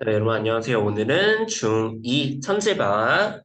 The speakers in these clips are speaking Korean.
네, 여러분 안녕하세요. 오늘은 중2 천재반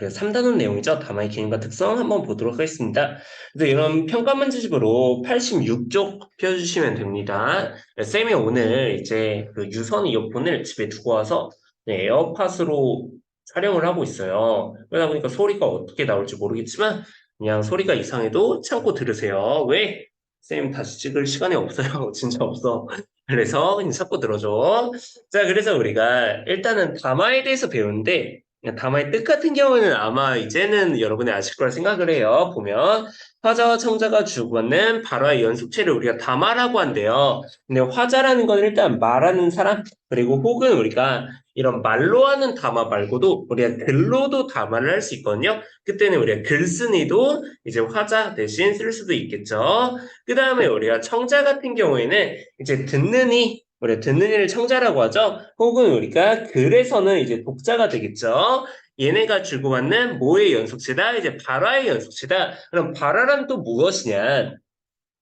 3단원 내용이죠. 담화의 기능과 특성 한번 보도록 하겠습니다. 그래서 이런 평가 문제집으로 86쪽 펴주시면 됩니다. 네, 쌤이 오늘 이제 그 유선 이어폰을 집에 두고 와서 네, 에어팟으로 촬영을 하고 있어요. 그러다 보니까 소리가 어떻게 나올지 모르겠지만 그냥 소리가 이상해도 참고 들으세요. 왜? 쌤 다시 찍을 시간이 없어요. 진짜 없어. 그래서 참고 들어줘. 자, 그래서 우리가 일단은 담화에 대해서 배우는데 담화의 뜻 같은 경우는 아마 이제는 여러분이 아실 거라 생각을 해요. 보면 화자와 청자가 주고받는 발화의 연속체를 우리가 담화라고 한대요. 근데 화자라는 건 일단 말하는 사람 그리고 혹은 우리가 이런 말로 하는 담화 말고도 우리가 글로도 담화를 할 수 있거든요. 그때는 우리가 글쓴이도 이제 화자 대신 쓸 수도 있겠죠. 그 다음에 우리가 청자 같은 경우에는 이제 듣는 이 우리가 듣는 이를 청자라고 하죠. 혹은 우리가 글에서는 이제 독자가 되겠죠. 얘네가 주고 받는 뭐의 연속체다? 이제 발화의 연속체다. 그럼 발화란 또 무엇이냐?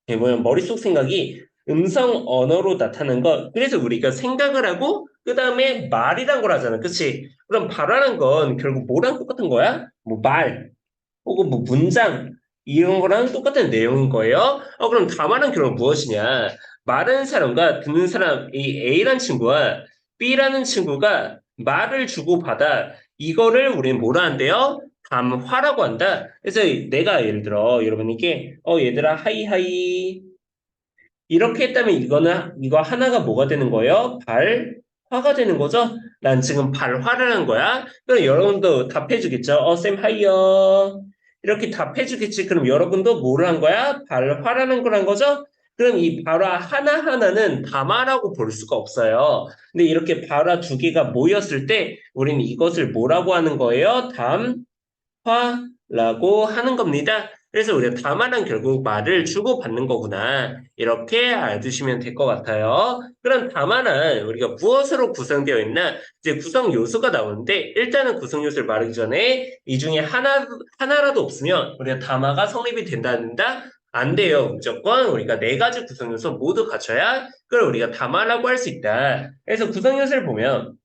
예, 뭐냐, 머릿속 생각이 음성 언어로 나타나는 것. 그래서 우리가 생각을 하고 그 다음에 말이란 걸 하잖아. 그치? 그럼 발화란 건 결국 뭐랑 똑같은 거야? 뭐 말, 혹은 뭐 문장, 이런 거랑 똑같은 내용인 거예요. 어, 그럼 담화는 결국 무엇이냐? 말하는 사람과 듣는 사람, 이 A라는 친구와 B라는 친구가 말을 주고받아 이거를 우리는 뭐라 한대요? 담화라고 한다. 그래서 내가 예를 들어 여러분에게 어 얘들아 하이하이 이렇게 했다면 이거는 이거 하나가 뭐가 되는 거예요? 발화가 되는 거죠? 난 지금 발화를 한 거야. 그럼 여러분도 답해주겠죠? 어 쌤 하이요 이렇게 답해주겠지. 그럼 여러분도 뭐를 한 거야? 발화라는 거란 거죠? 그럼 이 발화 하나하나는 담화라고 볼 수가 없어요. 근데 이렇게 발화 두 개가 모였을 때 우리는 이것을 뭐라고 하는 거예요? 담화라고 하는 겁니다. 그래서 우리가 담화는 결국 말을 주고받는 거구나. 이렇게 알두시면 될 것 같아요. 그럼 담화는 우리가 무엇으로 구성되어 있나? 이제 구성 요소가 나오는데 일단은 구성 요소를 말하기 전에 이 중에 하나 하나라도 없으면 우리가 담화가 성립이 된다는다. 안 돼요. 무조건 우리가 네 가지 구성 요소 모두 갖춰야 그걸 우리가 담화라고 할 수 있다. 그래서 구성 요소를 보면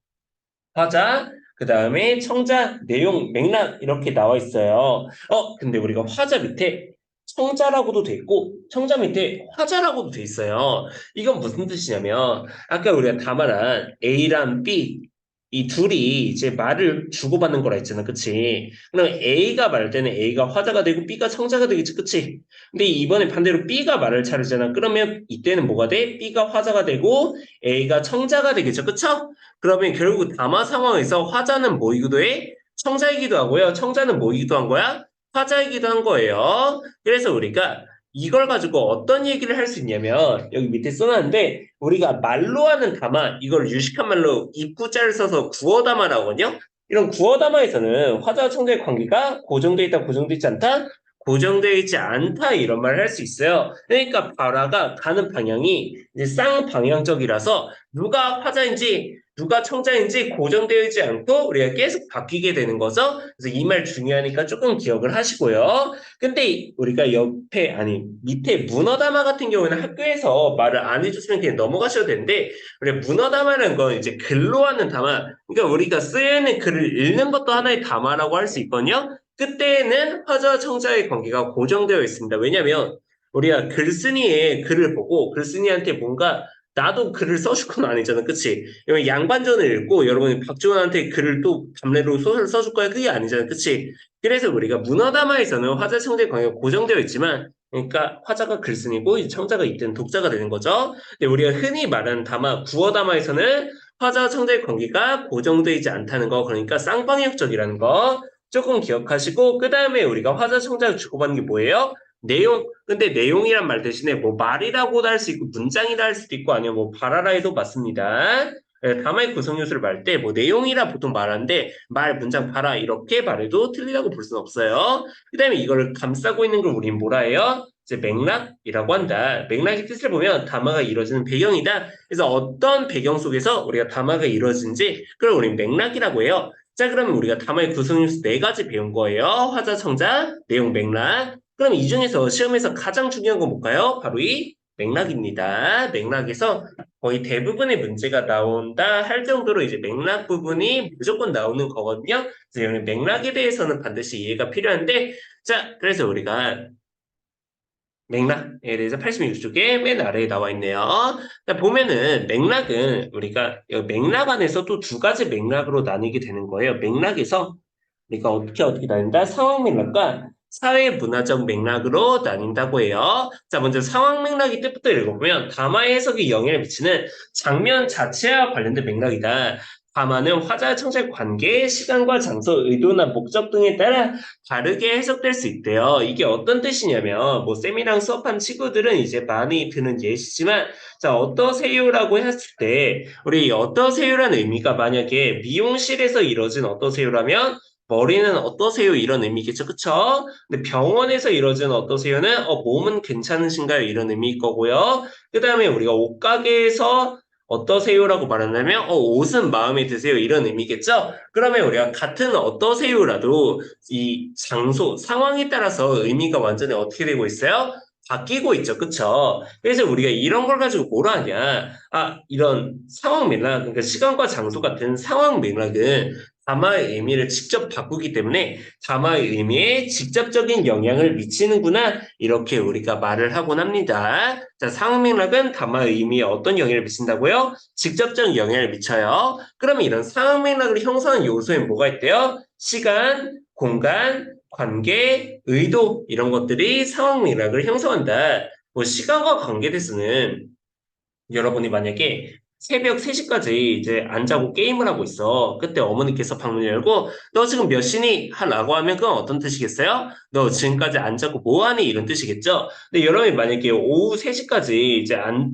화자, 그 다음에 청자, 내용, 맥락 이렇게 나와 있어요. 어, 근데 우리가 화자 밑에 청자라고도 돼 있고 청자 밑에 화자라고도 돼 있어요. 이건 무슨 뜻이냐면 아까 우리가 담화란 A랑 B 이 둘이 이제 말을 주고받는 거라 했잖아. 그치? 그럼 A가 말 때는 A가 화자가 되고 B가 청자가 되겠지. 그치? 근데 이번에 반대로 B가 말을 차르잖아. 그러면 이때는 뭐가 돼? B가 화자가 되고 A가 청자가 되겠죠. 그쵸? 그러면 결국 담화 상황에서 화자는 뭐이기도 해? 청자이기도 하고요. 청자는 뭐이기도 한 거야? 화자이기도 한 거예요. 그래서 우리가 이걸 가지고 어떤 얘기를 할 수 있냐면 여기 밑에 써놨는데 우리가 말로 하는 담화 이걸 유식한 말로 입구자를 써서 구어담화라고 하거든요. 이런 구어담화에서는 화자와 청자의 관계가 고정되어 있다 고정되어 있지 않다 고정되어 있지 않다 이런 말을 할 수 있어요. 그러니까 발화가 가는 방향이 이제 쌍방향적이라서 누가 화자인지 누가 청자인지 고정되어 있지 않고 우리가 계속 바뀌게 되는 거죠. 그래서 이 말 중요하니까 조금 기억을 하시고요. 근데 우리가 옆에 아니 밑에 문어담화 같은 경우에는 학교에서 말을 안 해줬으면 그냥 넘어가셔도 되는데 우리 문어담화라는 건 이제 글로 하는 담화. 그러니까 우리가 쓰여있는 글을 읽는 것도 하나의 담화라고 할 수 있거든요. 그때는 화자와 청자의 관계가 고정되어 있습니다. 왜냐하면 우리가 글쓴이의 글을 보고 글쓴이한테 뭔가 나도 글을 써줄 건 아니잖아. 그치? 여러분 양반전을 읽고 여러분이 박지원한테 글을 또 담례로 소설을 써줄 거야. 그게 아니잖아. 그치? 그래서 우리가 문화담화에서는 화자 청자의 관계가 고정되어 있지만 그러니까 화자가 글쓴이고 청자가 있든 독자가 되는 거죠. 근데 우리가 흔히 말하는 담화, 구어 담화에서는 화자와 청자의 관계가 고정되어 있지 않다는 거 그러니까 쌍방향적이라는 거 조금 기억하시고 그 다음에 우리가 화자 청자를 주고받는 게 뭐예요? 내용, 근데 내용이란 말 대신에 뭐 말이라고도 할 수 있고 문장이라 할 수도 있고 아니면 뭐 해도 맞습니다. 예, 담화의 구성 요소를 말때뭐 내용이라 보통 말하는데 말, 문장, 발화 이렇게 말해도 틀리다고 볼 수는 없어요. 그 다음에 이거를 감싸고 있는 걸 우린 뭐라 해요? 이제 맥락이라고 한다. 맥락의 뜻을 보면 담화가 이루어지는 배경이다. 그래서 어떤 배경 속에서 우리가 담화가 이루어진지 그걸 우린 맥락이라고 해요. 자, 그러면 우리가 담화의 구성 요소 네 가지 배운 거예요. 화자, 청자, 내용, 맥락. 그럼 이 중에서 시험에서 가장 중요한 건 뭘까요? 바로 이 맥락입니다. 맥락에서 거의 대부분의 문제가 나온다 할 정도로 이제 맥락 부분이 무조건 나오는 거거든요. 그래서 여기 맥락에 대해서는 반드시 이해가 필요한데, 자, 그래서 우리가 맥락에 대해서 86쪽에 맨 아래에 나와 있네요. 자, 보면은 맥락은 우리가 맥락 안에서 또 두 가지 맥락으로 나뉘게 되는 거예요. 맥락에서 우리가 어떻게 어떻게 나뉜다? 상황 맥락과 사회 문화적 맥락으로 나뉜다고 해요. 자, 먼저 상황 맥락이 뜻부터 읽어보면 담화 해석에 영향을 미치는 장면 자체와 관련된 맥락이다. 담화는 화자 청자의 관계, 시간과 장소, 의도나 목적 등에 따라 다르게 해석될 수 있대요. 이게 어떤 뜻이냐면 뭐 쌤이랑 수업한 친구들은 이제 많이 드는 예시지만 자 어떠세요라고 했을 때 우리 어떠세요라는 의미가 만약에 미용실에서 이루어진 어떠세요라면 머리는 어떠세요? 이런 의미겠죠. 그쵸? 근데 병원에서 이루어진 어떠세요는 어, 몸은 괜찮으신가요? 이런 의미일 거고요. 그 다음에 우리가 옷가게에서 어떠세요라고 말한다면 어, 옷은 마음에 드세요 이런 의미겠죠? 그러면 우리가 같은 어떠세요라도 이 장소, 상황에 따라서 의미가 완전히 어떻게 되고 있어요? 바뀌고 있죠. 그쵸? 그래서 우리가 이런 걸 가지고 뭐라 하냐? 아, 이런 상황 맥락, 그러니까 시간과 장소 같은 상황 맥락은 담화의 의미를 직접 바꾸기 때문에 담화의 의미에 직접적인 영향을 미치는구나 이렇게 우리가 말을 하곤 합니다. 자, 상황 맥락은 담화의 의미에 어떤 영향을 미친다고요? 직접적 영향을 미쳐요. 그러면 이런 상황 맥락을 형성한 요소에 뭐가 있대요? 시간, 공간, 관계, 의도 이런 것들이 상황 맥락을 형성한다. 뭐 시간과 관계에 대해서는 여러분이 만약에 새벽 3시까지 이제 안 자고 게임을 하고 있어. 그때 어머니께서 방문을 열고 너 지금 몇 시니? 하라고 하면 그건 어떤 뜻이겠어요? 너 지금까지 안 자고 뭐 하니? 이런 뜻이겠죠? 근데 여러분이 만약에 오후 3시까지 이제 안,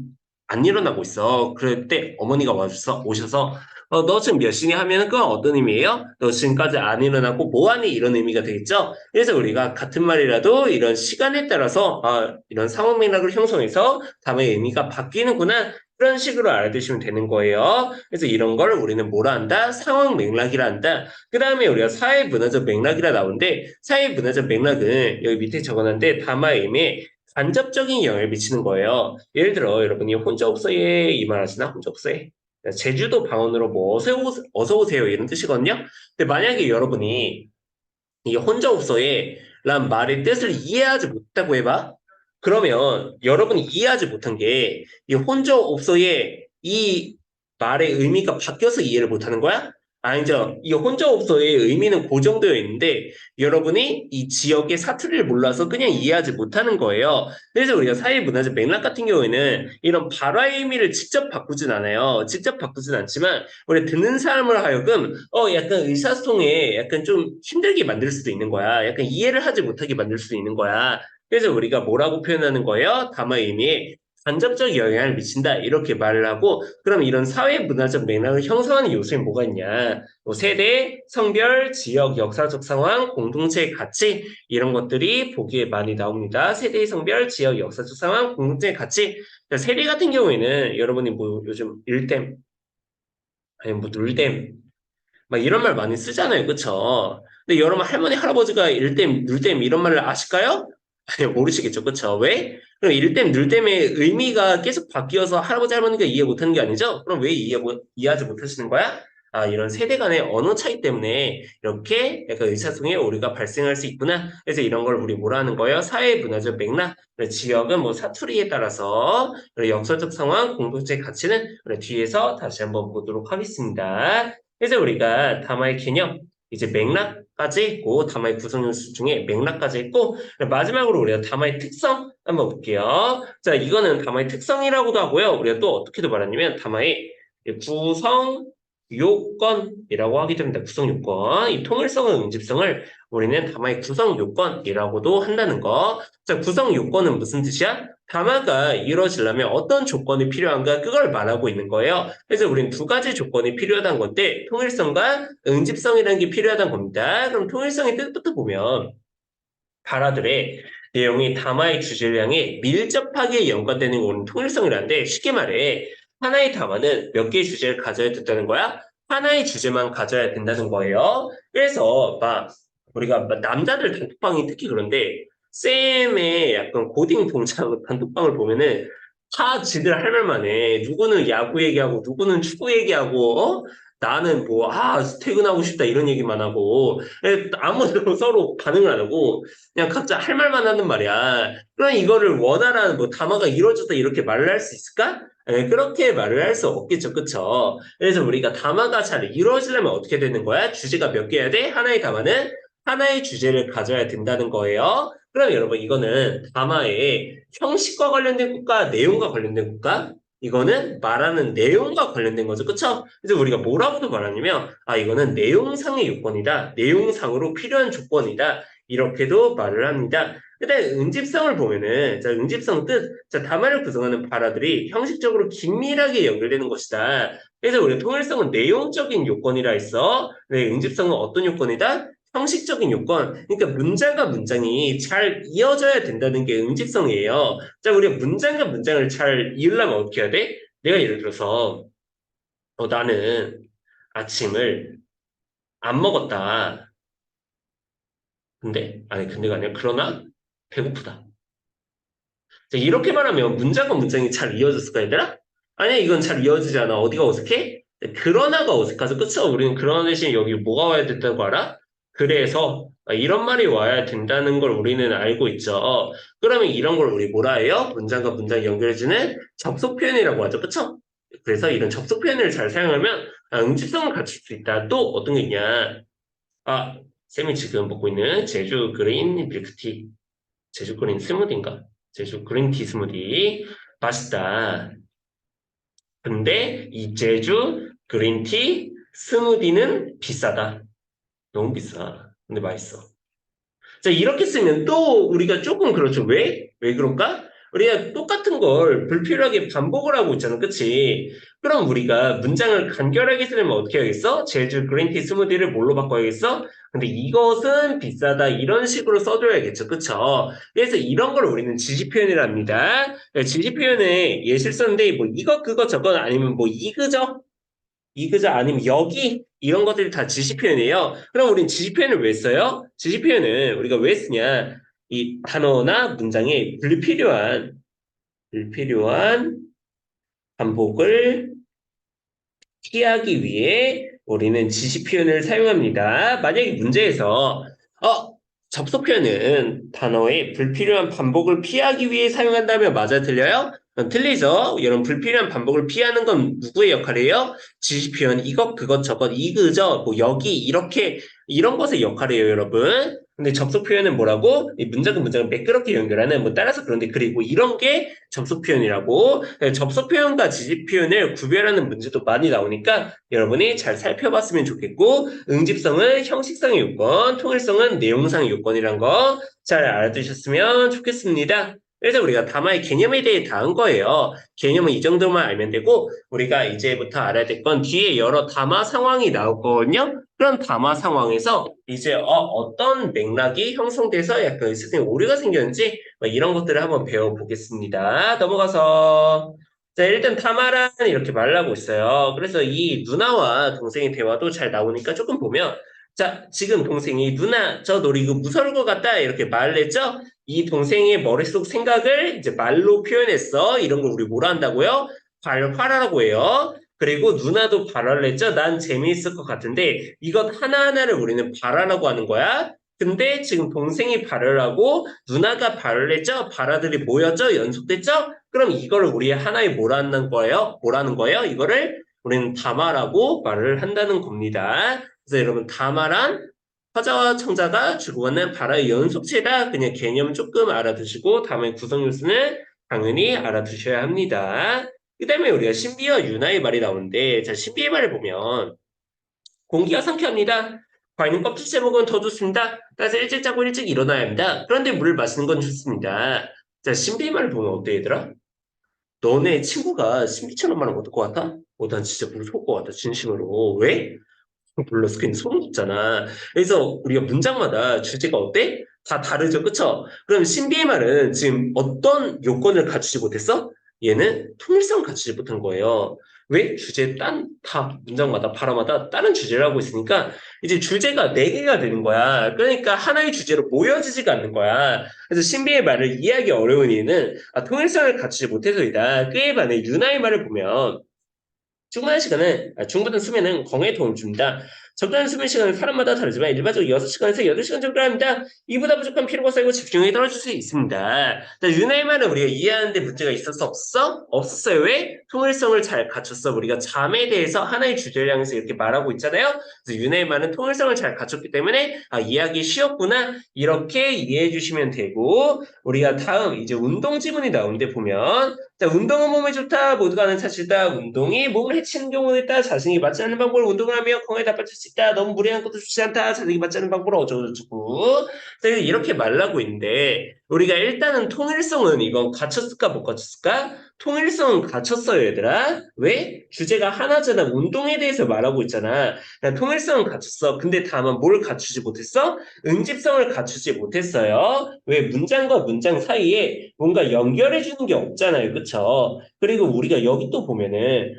안 일어나고 있어. 그럴 때 어머니가 와서, 오셔서 어, 너 지금 몇 시니 하면 그건 어떤 의미예요? 너 지금까지 안 일어나고 뭐 하니? 이런 의미가 되겠죠? 그래서 우리가 같은 말이라도 이런 시간에 따라서 아, 이런 상황 맥락을 형성해서 다음의 의미가 바뀌는구나. 그런 식으로 알아두시면 되는 거예요. 그래서 이런 걸 우리는 뭐라 한다? 상황 맥락이라 한다. 그 다음에 우리가 사회 문화적 맥락이라 나오는데 사회 문화적 맥락은 여기 밑에 적어놨는데 담화의 의미에 간접적인 영향을 미치는 거예요. 예를 들어 여러분이 혼자 없어에 이말 하시나? 혼자 없어에? 제주도 방언으로 뭐 어서 오세요 이런 뜻이거든요. 근데 만약에 여러분이 이 혼자 없어에 란 말의 뜻을 이해하지 못했다고 해봐. 그러면 여러분이 이해하지 못한 게 이 혼자 없어의 이 말의 의미가 바뀌어서 이해를 못하는 거야? 아니죠. 이 혼자 없어의 의미는 고정되어 있는데 여러분이 이 지역의 사투리를 몰라서 그냥 이해하지 못하는 거예요. 그래서 우리가 사회 문화적 맥락 같은 경우에는 이런 발화의 의미를 직접 바꾸진 않아요. 직접 바꾸진 않지만 우리 듣는 사람을 하여금 어 약간 의사소통에 약간 좀 힘들게 만들 수도 있는 거야. 약간 이해를 하지 못하게 만들 수도 있는 거야. 그래서 우리가 뭐라고 표현하는 거예요? 담화 의미에 간접적 영향을 미친다 이렇게 말을 하고 그럼 이런 사회 문화적 맥락을 형성하는 요소에 뭐가 있냐 뭐 세대, 성별, 지역, 역사적 상황, 공동체의 가치 이런 것들이 보기에 많이 나옵니다. 세대, 성별, 지역, 역사적 상황, 공동체의 가치 세대 같은 경우에는 여러분이 뭐 요즘 일댐 아니 뭐 눌댐 막 이런 말 많이 쓰잖아요 그쵸? 근데 여러분 할머니 할아버지가 일댐 눌댐 이런 말을 아실까요? 모르시겠죠. 그쵸? 왜? 그럼 일댐, 늘댐의 의미가 계속 바뀌어서 할아버지, 할머니가 이해 못하는 게 아니죠? 그럼 왜 이해, 이해하지 못하시는 거야? 아, 이런 세대 간의 언어 차이 때문에 이렇게 약간 의사소통에 오류가 발생할 수 있구나. 그래서 이런 걸 우리 뭐라 하는 거예요? 사회 문화적 맥락. 지역은 뭐 사투리에 따라서 역사적 상황, 공동체 가치는 뒤에서 다시 한번 보도록 하겠습니다. 그래서 우리가 담화의 개념, 이제 맥락까지 있고 담화의 구성 요소 중에 맥락까지 있고 마지막으로 우리가 담화의 특성 한번 볼게요. 자, 이거는 담화의 특성이라고도 하고요. 우리가 또 어떻게도 말하냐면 담화의 구성 요건이라고 하기 때문에 구성 요건, 이 통일성과 응집성을 우리는 담화의 구성 요건이라고도 한다는 거. 자, 구성 요건은 무슨 뜻이야? 담화가 이루어지려면 어떤 조건이 필요한가 그걸 말하고 있는 거예요. 그래서 우리는 두 가지 조건이 필요하다는 건데 통일성과 응집성이라는 게 필요하다는 겁니다. 그럼 통일성의 뜻부터 보면 발화들의 내용이 담화의 향해 밀접하게 연관되는 것은 통일성이라는데 쉽게 말해 하나의 담화는 몇 개의 주제를 가져야 된다는 거야? 하나의 주제만 가져야 된다는 거예요. 그래서 막 우리가 남자들 단톡방이 특히 그런데 쌤의 약간 고딩 동창 단톡방을 보면은 다 지들 할 말만 해. 누구는 야구 얘기하고, 누구는 축구 얘기하고, 어? 나는 뭐, 아, 퇴근하고 싶다, 이런 얘기만 하고, 에, 아무도 서로 반응을 안 하고, 그냥 각자 할 말만 하는 말이야. 그럼 이거를 원활한, 뭐, 담화가 이루어졌다, 이렇게 말을 할 수 있을까? 에, 그렇게 말을 할 수 없겠죠, 그쵸? 그래서 우리가 담화가 잘 이루어지려면 어떻게 되는 거야? 주제가 몇 개여야 돼? 하나의 담화는 하나의 주제를 가져야 된다는 거예요. 그럼 여러분 이거는 담화의 형식과 관련된 국가, 내용과 관련된 국가, 이거는 말하는 내용과 관련된 거죠. 그쵸? 그래서 우리가 뭐라고도 말하냐면, 아, 이거는 내용상의 요건이다. 내용상으로 필요한 조건이다. 이렇게도 말을 합니다. 근데 응집성을 보면은, 자, 응집성 뜻, 자, 담화를 구성하는 발화들이 형식적으로 긴밀하게 연결되는 것이다. 그래서 우리 통일성은 내용적인 요건이라 했어. 네, 응집성은 어떤 요건이다? 형식적인 요건, 그러니까 문장과 문장이 잘 이어져야 된다는 게 응집성이에요. 자, 우리가 문장과 문장을 잘 이으려면 어떻게 해야 돼? 내가 예를 들어서, 어, 나는 아침을 안 먹었다. 근데, 아니, 근데가 아니라, 그러나 배고프다. 자, 이렇게 말하면 문장과 문장이 잘 이어졌을까, 얘들아? 아니야, 이건 잘 이어지지 않아. 어디가 어색해? 그러나가 어색하죠. 그쵸? 우리는 그러나 대신 여기 뭐가 와야 된다고 알아? 그래서 이런 말이 와야 된다는 걸 우리는 알고 있죠. 그러면 이런 걸 우리 뭐라 해요? 문장과 문장 연결해주는 접속 표현이라고 하죠. 그쵸? 그래서 이런 접속 표현을 잘 사용하면 아, 응집성을 갖출 수 있다. 또 어떤 게 있냐? 아, 쌤이 지금 먹고 있는 제주 그린 밀크티. 제주 그린 스무디인가? 제주 그린티 스무디. 맛있다. 근데 이 제주 그린티 스무디는 비싸다. 너무 비싸. 근데 맛있어. 자, 이렇게 쓰면 또 우리가 조금 그렇죠. 왜? 왜 그럴까? 우리가 똑같은 걸 불필요하게 반복을 하고 있잖아. 그치? 그럼 우리가 문장을 간결하게 쓰려면 어떻게 해야겠어? 제주 그린티 스무디를 뭘로 바꿔야겠어? 근데 이것은 비싸다. 이런 식으로 써줘야겠죠. 그쵸? 그래서 이런 걸 우리는 지시 표현이랍니다. 지시 표현에 예실 썼는데 뭐 이거 그거 저거 아니면 뭐 이그저 이그저 아니면 여기 이런 것들이 다 지시 표현이에요. 그럼 우린 지시 표현을 왜 써요? 지시 표현을 우리가 왜 쓰냐? 이 단어나 문장에 불필요한 불필요한 반복을 피하기 위해 우리는 지시 표현을 사용합니다. 만약에 문제에서 어 접속 표현은 단어의 불필요한 반복을 피하기 위해 사용한다면 맞아 들려요? 틀리죠? 여러분 불필요한 반복을 피하는 건 누구의 역할이에요? 지시 표현 이것 그것 저것 이그저 뭐 여기 이렇게 이런 것의 역할이에요 여러분 근데 접속 표현은 뭐라고? 이 문장과 문장을 매끄럽게 연결하는 뭐 따라서 그런데 그리고 이런 게 접속 표현이라고 네, 접속 표현과 지시 표현을 구별하는 문제도 많이 나오니까 여러분이 잘 살펴봤으면 좋겠고 응집성은 형식상의 요건 통일성은 내용상의 요건이란 거 잘 알아두셨으면 좋겠습니다 그래서 우리가 담화의 개념에 대해 다 한 거예요. 개념은 이 정도만 알면 되고 우리가 이제부터 알아야 될 건 뒤에 여러 담화 상황이 나올 거거든요. 그런 담화 상황에서 이제 어, 떤 맥락이 형성돼서 약간 선생님 오류가 생겼는지 이런 것들을 한번 배워보겠습니다. 넘어가서 자 일단 담화란 이렇게 말하고 있어요. 그래서 이 누나와 동생의 대화도 잘 나오니까 조금 보면 자, 지금 동생이 누나, 저 놀이구 무서울 것 같다. 이렇게 말을 했죠? 이 동생의 머릿속 생각을 이제 말로 표현했어. 이런 걸 우리 뭐라 한다고요? 발화라고 해요. 그리고 누나도 발화를 했죠? 난 재미있을 것 같은데 이것 하나하나를 우리는 발화라고 하는 거야. 근데 지금 동생이 발을 하고 누나가 발을 했죠? 발화들이 모였죠? 연속됐죠? 그럼 이걸 우리 하나에 뭐라는 거예요? 뭐라는 거예요? 이거를 우리는 담화라고 말을 한다는 겁니다. 그래서 여러분 다말한 화자와 청자가 주고 하는 발화의 연속체다. 그냥 개념 조금 알아두시고 다음에 구성 요소는 당연히 알아두셔야 합니다. 그 다음에 우리가 신비와 윤하의 말이 나오는데 자 신비의 말을 보면 공기가 상쾌합니다. 과일은 껍질째 먹으면 더 좋습니다. 따라서 일찍 자고 일찍 일어나야 합니다. 그런데 물을 마시는 건 좋습니다. 자 신비의 말을 보면 어때 얘들아? 너네 친구가 신비처럼 말하면 어떨 것 같아? 어, 난 진짜 무서울 것 같아 진심으로. 왜? 괜히 소름 돋잖아. 그래서 우리가 문장마다 주제가 어때? 다 다르죠. 그쵸? 그럼 신비의 말은 지금 어떤 요건을 갖추지 못했어? 얘는 통일성을 갖추지 못한 거예요. 왜? 주제 딴, 다 문장마다 발어마다 다른 주제를 하고 있으니까 이제 주제가 네 개가 되는 거야. 그러니까 하나의 주제로 모여지지가 않는 거야. 그래서 신비의 말을 이해하기 어려운 이유는 아, 통일성을 갖추지 못해서이다. 그에 반해 윤하의 말을 보면 충분한 시간은 아, 충분한 수면은 건강에 도움을 줍니다. 적당한 수면 시간은 사람마다 다르지만 일반적으로 6시간에서 8시간 정도 합니다. 이보다 부족한 피로가 쌓이고 집중력이 떨어질 수 있습니다. 자, 윤하의 말은 우리가 이해하는데 문제가 있었어? 없어? 없었어요. 왜? 통일성을 잘 갖췄어. 우리가 잠에 대해서 하나의 주제를 향해서 이렇게 말하고 있잖아요. 그래서 윤하의 말은 통일성을 잘 갖췄기 때문에 아, 이해하기 쉬웠구나. 이렇게 이해해 주시면 되고 우리가 다음 이제 운동 지문이 나오는데 보면 자, 운동은 몸에 좋다. 모두가 아는 사실이다. 운동이 몸을 해치는 경우도 있다. 자신이 맞지 않는 방법으로 운동을 하며 건강에 나빠질 수 있다. 너무 무리한 것도 좋지 않다. 자신이 맞지 않는 방법으로 어쩌고저쩌고. 자, 이렇게 말하고 있는데 우리가 일단은 통일성은 이건 갖췄을까 못 갖췄을까? 통일성은 갖췄어요, 얘들아. 왜? 주제가 하나잖아. 운동에 대해서 말하고 있잖아. 통일성은 갖췄어. 근데 다만 뭘 갖추지 못했어? 응집성을 갖추지 못했어요. 왜? 문장과 문장 사이에 뭔가 연결해 주는 게 없잖아요. 그쵸? 그리고 우리가 여기 또 보면은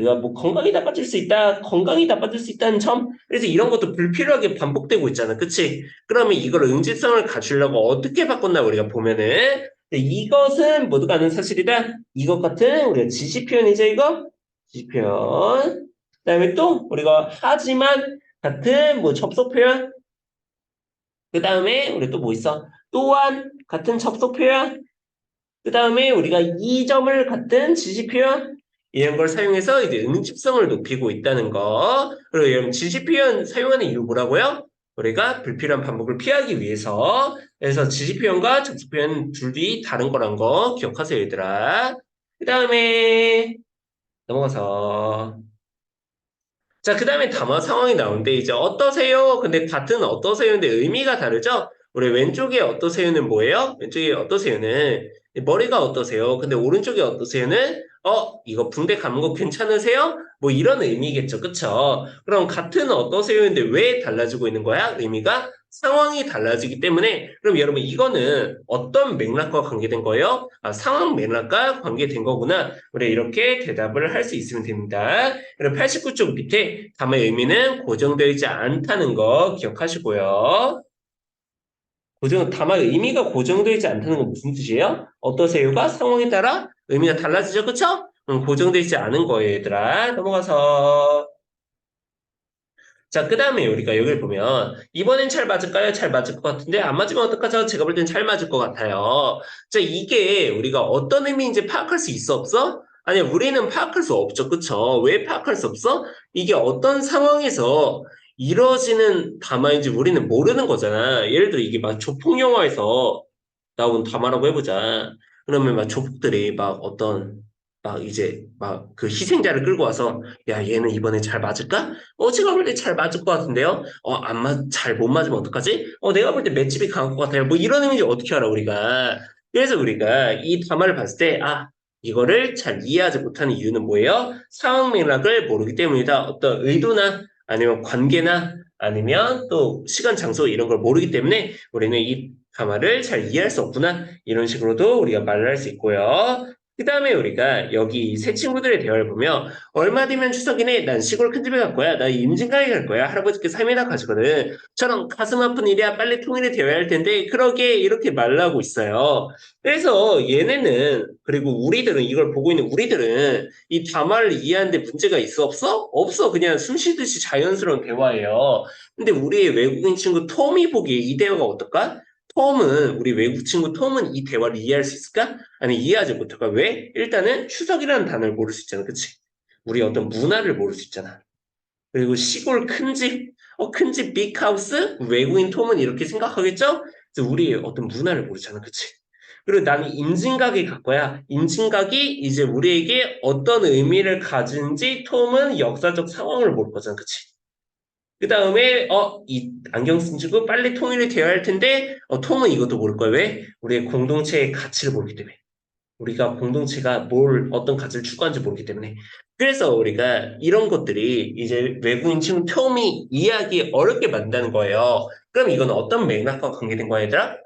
우리가 뭐 건강이 나빠질 수 있다, 건강이 나빠질 수 있다는 점, 그래서 이런 것도 불필요하게 반복되고 있잖아, 그치? 그러면 이걸 응집성을 갖추려고 어떻게 바꿨나 우리가 보면은 이것은 모두가 아는 사실이다. 이것 같은 우리가 지시 표현이죠, 이거? 지시 표현. 그 다음에 또 우리가 하지만 같은 뭐 접속 표현. 그 다음에 우리 또 뭐 있어? 또한 같은 접속 표현. 그 다음에 우리가 이 점을 같은 지시 표현. 이런 걸 사용해서 이제 응집성을 높이고 있다는 거. 그리고 여러분 지시 표현 사용하는 이유 뭐라고요? 우리가 불필요한 반복을 피하기 위해서. 그래서 지시 표현과 접속 표현 둘이 다른 거란 거 기억하세요, 얘들아. 그 다음에 넘어가서 자, 그 다음에 담화 상황이 나오는데 이제 어떠세요? 근데 같은 어떠세요인데 의미가 다르죠? 우리 왼쪽에 어떠세요는 뭐예요? 왼쪽에 어떠세요는 머리가 어떠세요? 근데 오른쪽에 어떠세요는 어, 이거 붕대 감은 거 괜찮으세요? 뭐 이런 의미겠죠. 그쵸? 그럼 같은 어떠세요인데 왜 달라지고 있는 거야? 의미가 상황이 달라지기 때문에 그럼 여러분 이거는 어떤 맥락과 관계된 거예요? 아, 상황 맥락과 관계된 거구나. 우리 이렇게 대답을 할 수 있으면 됩니다. 그럼 89쪽 밑에 담의 의미는 고정되어 있지 않다는 거 기억하시고요. 고정, 담의 의미가 고정되어 있지 않다는 건 무슨 뜻이에요? 어떠세요가 상황에 따라 의미가 달라지죠, 그쵸? 음, 고정되어 있지 않은 거예요, 얘들아. 넘어가서. 자, 그 다음에 우리가 여기를 보면, 이번엔 잘 맞을까요? 잘 맞을 것 같은데, 안 맞으면 어떡하죠? 제가 볼 땐 잘 맞을 것 같아요. 자, 이게 우리가 어떤 의미인지 파악할 수 있어, 없어? 아니, 우리는 파악할 수 없죠, 그쵸? 왜 파악할 수 없어? 이게 어떤 상황에서 이루어지는 담화인지 우리는 모르는 거잖아. 예를 들어, 이게 막 조폭 영화에서 나온 담화라고 해보자. 그러면 막 조폭들이 막 어떤 막 이제 막 그 희생자를 끌고 와서 야 얘는 이번에 잘 맞을까? 어 제가 볼 때 잘 맞을 것 같은데요. 어안 맞 잘 못 맞으면 어떡하지? 어 내가 볼 때 맷집이 강할 것 같아요. 뭐 이런 의미인지 어떻게 알아 우리가? 그래서 우리가 이 담화를 봤을 때 아 이거를 잘 이해하지 못하는 이유는 뭐예요? 상황 맥락을 모르기 때문이다. 어떤 의도나 아니면 관계나 아니면 또 시간 장소 이런 걸 모르기 때문에 우리는 이 담화를 잘 이해할 수 없구나 이런 식으로도 우리가 말을 할 수 있고요. 그 다음에 우리가 여기 새 친구들의 대화를 보면 얼마 뒤면 추석이네 난 시골 큰 집에 갈 거야 나 임진강에 갈 거야 할아버지께 삶이나 가시거든 저런 가슴 아픈 일이야 빨리 통일이 되어야 할 텐데 그러게 이렇게 말을 하고 있어요 그래서 얘네는 그리고 우리들은 이걸 보고 있는 우리들은 이 담화를 이해하는데 문제가 있어 없어? 없어 그냥 숨 쉬듯이 자연스러운 대화예요 근데 우리의 외국인 친구 톰이 보기에 이 대화가 어떨까? 톰은 우리 외국 친구 톰은 이 대화를 이해할 수 있을까? 아니 이해하지 못할까? 왜? 일단은 추석이라는 단어를 모를 수 있잖아, 그치? 우리 어떤 문화를 모를 수 있잖아. 그리고 시골 큰 집, 어, 큰 집, 빅하우스? 외국인 톰은 이렇게 생각하겠죠? 우리 어떤 문화를 모르잖아, 그치? 그리고 나는 갈 거야. 임진각이 이제 우리에게 어떤 의미를 가지는지 톰은 역사적 상황을 모를 거잖아, 그치? 그 다음에 어 이 안경 쓴 친구 빨리 통일이 되어야 할 텐데 어, 톰은 이것도 모를 거야 왜? 우리의 공동체의 가치를 모르기 때문에 우리가 공동체가 뭘 어떤 가치를 추구하는지 모르기 때문에 그래서 우리가 이런 것들이 이제 외국인 친구 톰이 이해하기 어렵게 만든다는 거예요 그럼 이건 어떤 맥락과 관계된 거야 얘들아?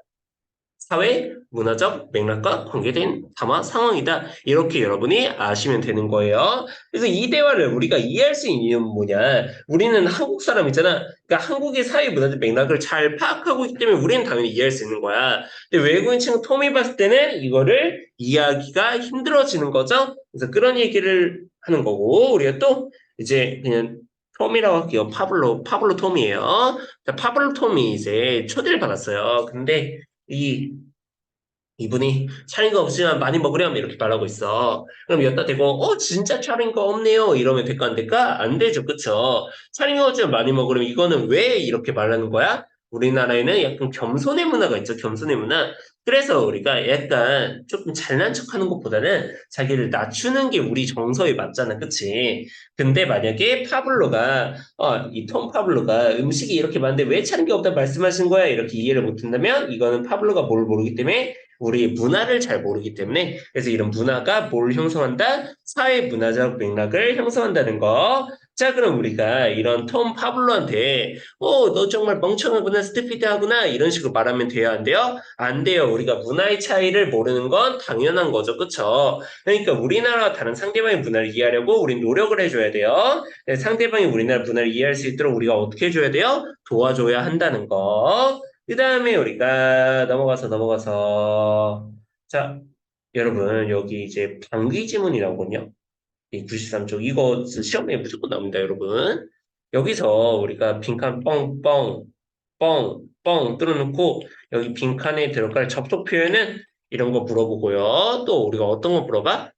사회 문화적 맥락과 관계된 담화 상황이다. 이렇게 여러분이 아시면 되는 거예요. 그래서 이 대화를 우리가 이해할 수 있는 이유는 뭐냐? 우리는 한국 사람이잖아. 그러니까 한국의 사회 문화적 맥락을 잘 파악하고 있기 때문에 우리는 당연히 이해할 수 있는 거야. 근데 외국인 친구 톰이 봤을 때는 이거를 이해하기가 힘들어지는 거죠. 그래서 그런 얘기를 하는 거고 우리가 또 이제 그냥 톰이라고 할게요. 파블로, 파블로 톰이에요. 자, 파블로 톰이 이제 초대를 받았어요. 근데 이 이분이 차린 거 없지만 많이 먹으렴 이렇게 말하고 있어. 그럼 여기다 대고 어 진짜 차린 거 없네요 이러면 될까 안 될까? 안 되죠 그쵸? 차린 거 없지만 많이 먹으렴 이거는 왜 이렇게 말하는 거야? 우리나라에는 약간 겸손의 문화가 있죠 겸손의 문화. 그래서 우리가 약간 조금 잘난 척하는 것보다는 자기를 낮추는 게 우리 정서에 맞잖아 그치? 근데 만약에 파블로가 어, 이 톰 파블로가 음식이 이렇게 많은데 왜 차린 게 없다 말씀하신 거야 이렇게 이해를 못한다면 이거는 파블로가 뭘 모르기 때문에 우리 문화를 잘 모르기 때문에 그래서 이런 문화가 뭘 형성한다? 사회 문화적 맥락을 형성한다는 거. 자, 그럼 우리가 이런 톰 파블로한테 어, 너 정말 멍청하구나, 스티피드하구나 이런 식으로 말하면 돼요, 안 돼요? 안 돼요. 우리가 문화의 차이를 모르는 건 당연한 거죠, 그쵸? 그러니까 우리나라와 다른 상대방의 문화를 이해하려고 우리 노력을 해줘야 돼요. 네, 상대방이 우리나라 문화를 이해할 수 있도록 우리가 어떻게 해줘야 돼요? 도와줘야 한다는 거. 그 다음에 우리가 넘어가서 넘어가서 자 여러분 여기 이제 방귀 지문이라고요. 이 93쪽 이거 시험에 무조건 나옵니다 여러분. 여기서 우리가 빈칸 뻥뻥 뻥 뻥 뚫어놓고 여기 빈칸에 들어갈 접속 표현은 이런 거 물어보고요. 또 우리가 어떤 거 물어봐?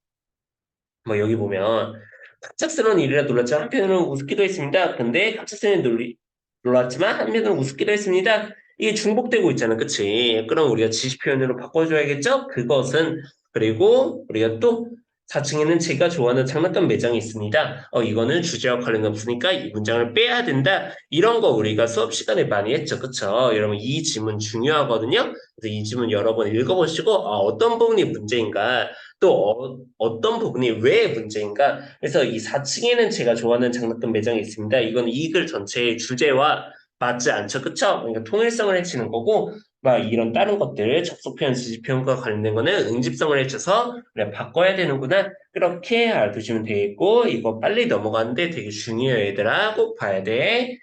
뭐 여기 보면 갑작스러운 일이라 놀랐지만 한편으로는 우습기도 했습니다. 근데 갑작스러운 놀리, 놀랐지만 한편으로는 우습기도 했습니다. 이게 중복되고 있잖아. 그치? 그럼 우리가 지시 표현으로 바꿔줘야겠죠? 그것은 그리고 우리가 또 4층에는 제가 좋아하는 장난감 매장이 있습니다. 어, 이거는 주제와 관련 없으니까 이 문장을 빼야 된다. 이런 거 우리가 수업 시간에 많이 했죠. 그쵸? 여러분, 이 지문 중요하거든요. 그래서 이 지문 여러 번 읽어보시고, 아, 어떤 부분이 문제인가, 또 어, 떤 부분이 왜 문제인가. 그래서 이 4층에는 제가 좋아하는 장난감 매장이 있습니다. 이건 이 글 전체의 주제와 맞지 않죠. 그쵸? 그러니까 통일성을 해치는 거고, 막 이런 다른 것들, 접속 표현, 지지 표현과 관련된 거는 응집성을 해쳐서 그냥 바꿔야 되는구나. 그렇게 알아두시면 되겠고, 이거 빨리 넘어가는데 되게 중요해, 얘들아. 꼭 봐야 돼.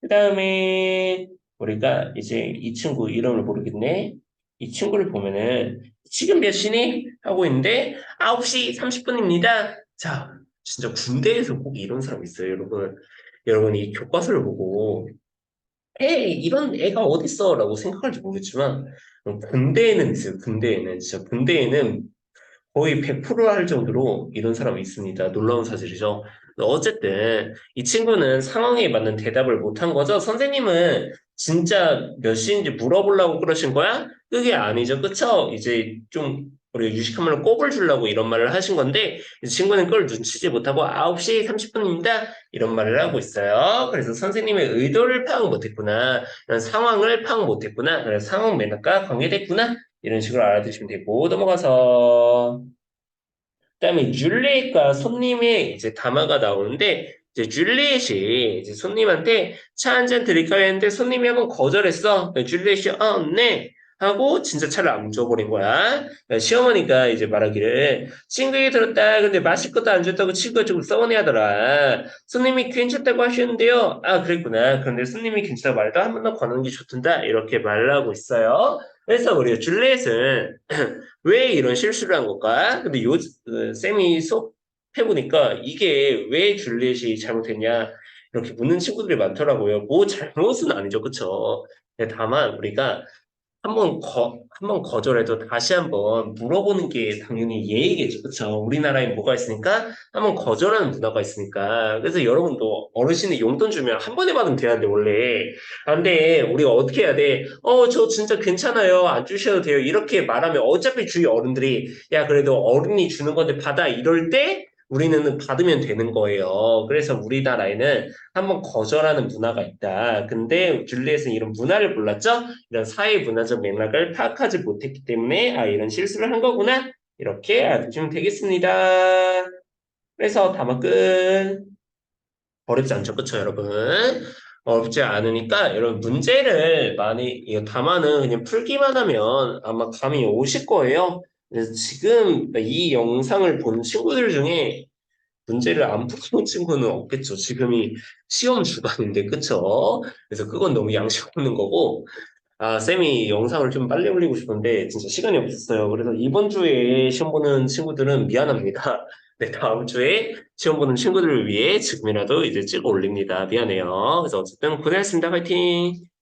그 다음에, 우리가 이제 이 친구 이름을 모르겠네. 이 친구를 보면은, 지금 몇 시니? 하고 있는데, 9시 30분입니다. 자, 진짜 군대에서 꼭 이런 사람 있어요, 여러분. 여러분, 이 교과서를 보고, 에이, 이런 애가 어딨어? 라고 생각할지 모르겠지만, 군대에는 있어요. 군대에는. 진짜 군대에는 거의 100%할 정도로 이런 사람이 있습니다. 놀라운 사실이죠. 어쨌든, 이 친구는 상황에 맞는 대답을 못한 거죠. 선생님은 진짜 몇 시인지 물어보려고 그러신 거야? 그게 아니죠. 그쵸? 이제 좀 우리가 유식한 말로 꼽을 주려고 이런 말을 하신 건데 이 친구는 그걸 눈치지 못하고 9시 30분입니다. 이런 말을 하고 있어요. 그래서 선생님의 의도를 파악 못했구나. 이런 상황을 파악 못했구나. 그래서 상황 매너가 관계됐구나. 이런 식으로 알아두시면 되고 넘어가서 그다음에 줄리엣과 손님의 이제 담화가 나오는데 이제 줄리엣이 이제 손님한테 차 한 잔 드릴까요 했는데 손님이 한번 거절했어. 줄리엣이 어, 네. 하고 진짜 차를 안 줘버린 거야. 그러니까 시어머니가 이제 말하기를 친구에게 들었다. 근데 마실 것도 안 줬다고 친구가 조금 서운해하더라. 손님이 괜찮다고 하셨는데요. 아 그랬구나. 그런데 손님이 괜찮다고 말도 한 번 더 거는 게 좋던다. 이렇게 말을 하고 있어요. 그래서 우리가 줄리엣은 왜 이런 실수를 한 걸까? 근데 요 그, 쌤이 수업 해보니까 이게 왜 줄리엣이 잘못했냐 이렇게 묻는 친구들이 많더라고요. 뭐 잘못은 아니죠, 그쵸? 다만 우리가 한번 거, 한번 거절해도 다시 한번 물어보는 게 당연히 예의겠죠. 그쵸? 우리나라에 뭐가 있으니까 한번 거절하는 문화가 있으니까. 그래서 여러분도 어르신이 용돈 주면 한 번에 받으면 되는데, 원래. 안돼. 우리가 어떻게 해야 돼? 어, 저 진짜 괜찮아요. 안 주셔도 돼요. 이렇게 말하면 어차피 주위 어른들이, 야, 그래도 어른이 주는 건데 받아. 이럴 때, 우리는 받으면 되는 거예요. 그래서 우리나라에는 한번 거절하는 문화가 있다. 근데 줄리엣은 이런 문화를 몰랐죠? 이런 사회 문화적 맥락을 파악하지 못했기 때문에 아 이런 실수를 한 거구나. 이렇게 알아두시면 되겠습니다. 그래서 담화 끝. 어렵지 않죠? 그쵸 여러분? 어렵지 않으니까 여러분 문제를 많이 담아는 그냥 풀기만 하면 아마 감이 오실 거예요. 그래서 지금 이 영상을 본 친구들 중에 문제를 안 풀어본 친구는 없겠죠. 지금이 시험 주간인데, 그쵸? 그래서 그건 너무 양심 없는 거고, 아, 쌤이 영상을 좀 빨리 올리고 싶은데, 진짜 시간이 없었어요. 그래서 이번 주에 시험 보는 친구들은 미안합니다. 네, 다음 주에 시험 보는 친구들을 위해 지금이라도 이제 찍어 올립니다. 미안해요. 그래서 어쨌든 고생했습니다. 화이팅!